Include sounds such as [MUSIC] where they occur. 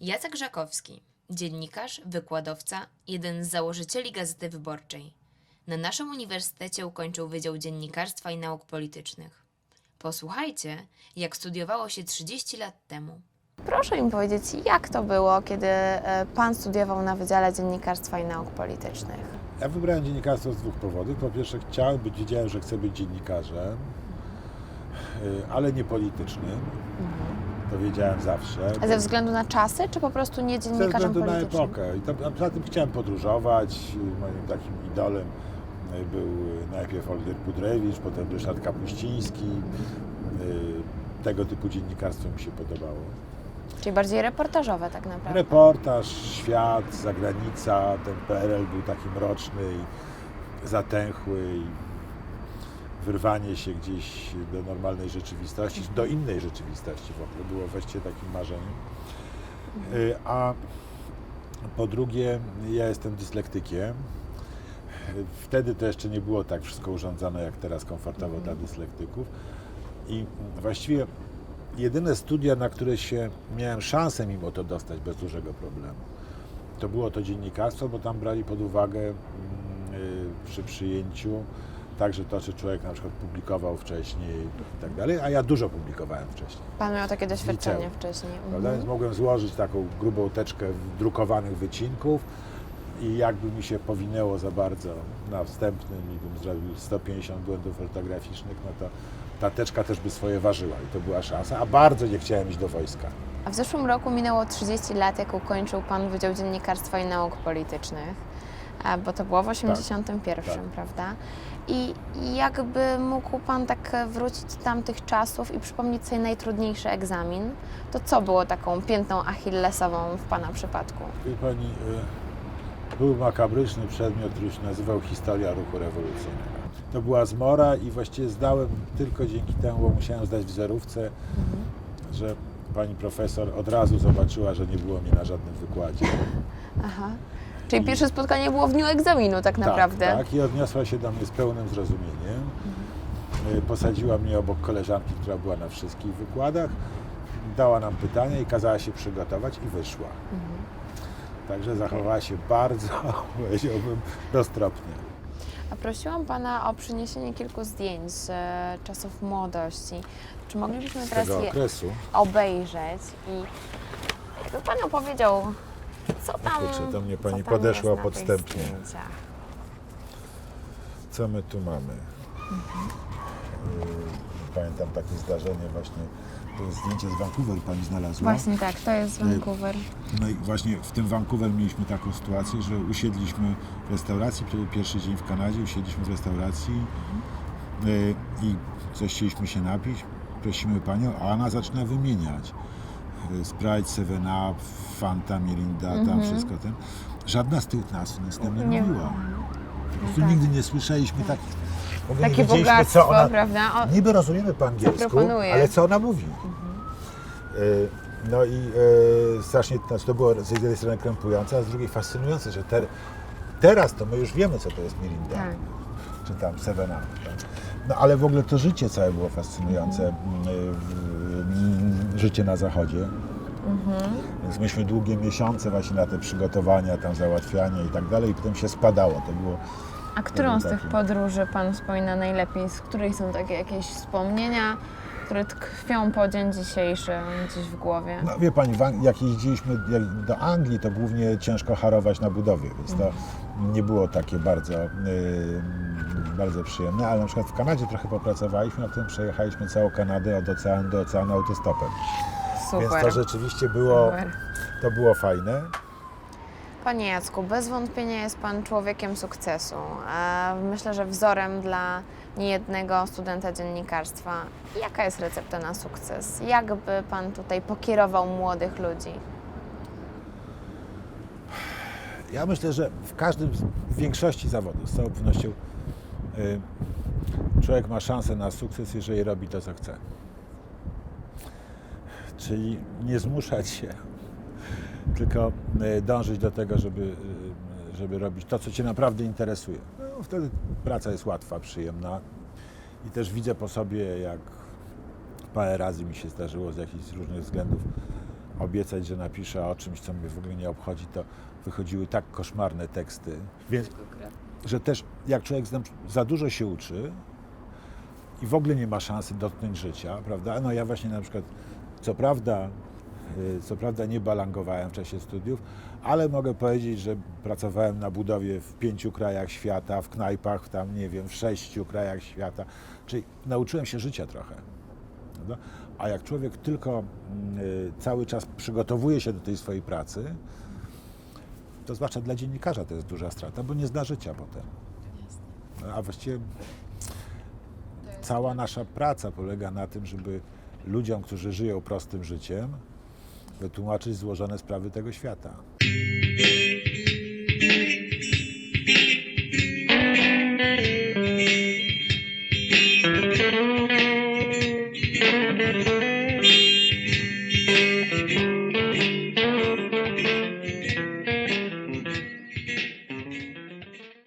Jacek Żakowski, dziennikarz, wykładowca, jeden z założycieli Gazety Wyborczej. Na naszym uniwersytecie ukończył Wydział Dziennikarstwa i Nauk Politycznych. Posłuchajcie, jak studiowało się 30 lat temu. Proszę mi powiedzieć, jak to było, kiedy e, Pan studiował na Wydziale Dziennikarstwa i Nauk Politycznych? Ja wybrałem dziennikarstwo z dwóch powodów. Po pierwsze chciałem być, wiedziałem, że chcę być dziennikarzem, y, ale nie politycznym. To wiedziałem zawsze. A ze względu na czasy, czy po prostu nie Ze dziennikarzem względu na politycznym? epokę. I to, a poza tym chciałem podróżować. Y, Moim takim idolem był y, najpierw Olgier Pudrewicz, potem Ryszard Kapuściński. Y, Tego typu dziennikarstwo mi się podobało. Czyli bardziej reportażowe tak naprawdę. Reportaż, świat, zagranica, ten PRL był taki mroczny i zatęchły i wyrwanie się gdzieś do normalnej rzeczywistości, do innej rzeczywistości w ogóle było właściwie takim marzeniem. Y, A po drugie, ja jestem dyslektykiem. Wtedy to jeszcze nie było tak wszystko urządzone jak teraz komfortowo dla dyslektyków. I właściwie jedyne studia, na które się miałem szansę mimo to dostać bez dużego problemu, to było to dziennikarstwo, bo tam brali pod uwagę mm, y, przy przyjęciu także to, czy człowiek na przykład publikował wcześniej i tak dalej, a ja dużo publikowałem wcześniej. Pan miał takie doświadczenie liceum. wcześniej. Mhm. Więc mogłem złożyć taką grubą teczkę drukowanych wycinków i jakby mi się powinęło za bardzo na wstępnym i bym zrobił 150 błędów ortograficznych, no to ta teczka też by swoje ważyła i to była szansa, a bardzo nie chciałem iść do wojska. A w zeszłym roku minęło 30 lat, jak ukończył Pan Wydział Dziennikarstwa i Nauk Politycznych, bo to było w 81, tak. prawda? I jakby mógł Pan tak wrócić do tamtych czasów i przypomnieć sobie najtrudniejszy egzamin, to co było taką piętną achillesową w Pana przypadku? Wie Pani, y, był makabryczny przedmiot, który się nazywał Historia Ruchu Rewolucyjnego. To była zmora i właściwie zdałem tylko dzięki temu, bo musiałem zdać w zerówce, że pani profesor od razu zobaczyła, że nie było mnie na żadnym wykładzie. Aha. Czyli pierwsze spotkanie było w dniu egzaminu tak naprawdę. Tak, tak, i odniosła się do mnie z pełnym zrozumieniem. Y, Posadziła mnie obok koleżanki, która była na wszystkich wykładach, dała nam pytania i kazała się przygotować i wyszła. Także zachowała się bardzo, [LAUGHS] powiedziałbym, roztropnie. A prosiłam Pana o przyniesienie kilku zdjęć z e, czasów młodości. Czy moglibyśmy Z teraz tego je okresu. obejrzeć i jakby Pan opowiedział, co tam, kurczę, to mnie co pani tam podeszła jest na tych podstępnie. zdjęciach. Co my tu mamy? Y, Pamiętam takie zdarzenie właśnie, to jest zdjęcie z Vancouver pani znalazła. Właśnie tak, to jest Vancouver. No i właśnie w tym Vancouver mieliśmy taką sytuację, że usiedliśmy w restauracji, to był pierwszy dzień w Kanadzie, usiedliśmy w restauracji y, i coś chcieliśmy się napić, prosimy panią, a ona zaczyna wymieniać. Y, Sprite, 7up, Fanta, Mirinda, tam wszystko ten. Żadna z tych nam nie, Nie mówiła. Po prostu tak. nigdy nie słyszeliśmy takich... my nie Takie wiedzieliśmy, bogactwo, co ona, prawda? O, Niby rozumiemy po angielsku, proponuje? ale co ona mówi? Y, No i y, strasznie znaczy to było z jednej strony krępujące, a z drugiej fascynujące, że ter, teraz to my już wiemy, co to jest Mirinda, Tak. czy tam Seven Up. Tak? No ale w ogóle to życie całe było fascynujące, y, w- y, życie na zachodzie. Więc myśmy długie miesiące właśnie na te przygotowania, tam załatwiania i tak dalej i potem się spadało. To było A którą z tych podróży Pan wspomina najlepiej? Z której są takie jakieś wspomnienia, które tkwią po dzień dzisiejszy gdzieś w głowie? No wie pani, jak jeździliśmy do Anglii, to głównie ciężko harować na budowie, więc to nie było takie bardzo, yy, bardzo przyjemne, ale na przykład w Kanadzie trochę popracowaliśmy, a potem przejechaliśmy całą Kanadę od oceanu do oceanu autostopem. Więc to rzeczywiście było, Super. to było fajne. Panie Jacku, bez wątpienia jest Pan człowiekiem sukcesu. Myślę, że wzorem dla niejednego studenta dziennikarstwa. Jaka jest recepta na sukces? Jak by Pan tutaj pokierował młodych ludzi? Ja myślę, że w każdym, w większości zawodów z całą pewnością yy, człowiek ma szansę na sukces, jeżeli robi to, co chce. Czyli nie zmuszać się, tylko e, dążyć do tego, żeby, e, żeby robić to, co Cię naprawdę interesuje. No, wtedy praca jest łatwa, przyjemna. I też widzę po sobie, jak parę razy mi się zdarzyło z jakichś różnych względów obiecać, że napiszę o czymś, co mnie w ogóle nie obchodzi, to wychodziły tak koszmarne teksty. Więc, że też jak człowiek za- za dużo się uczy i w ogóle nie ma szansy dotknąć życia, prawda? No ja właśnie na przykład, co prawda, y, co prawda nie balangowałem w czasie studiów, ale mogę powiedzieć, że pracowałem na budowie w pięciu krajach świata, w knajpach tam, nie wiem, w sześciu krajach świata, czyli nauczyłem się życia trochę. A jak człowiek tylko mm, y, cały czas przygotowuje się do tej swojej pracy, to zwłaszcza dla dziennikarza to jest duża strata, bo nie zna życia potem. A właściwie cała nasza praca polega na tym, żeby ludziom, którzy żyją prostym życiem, wytłumaczyć złożone sprawy tego świata.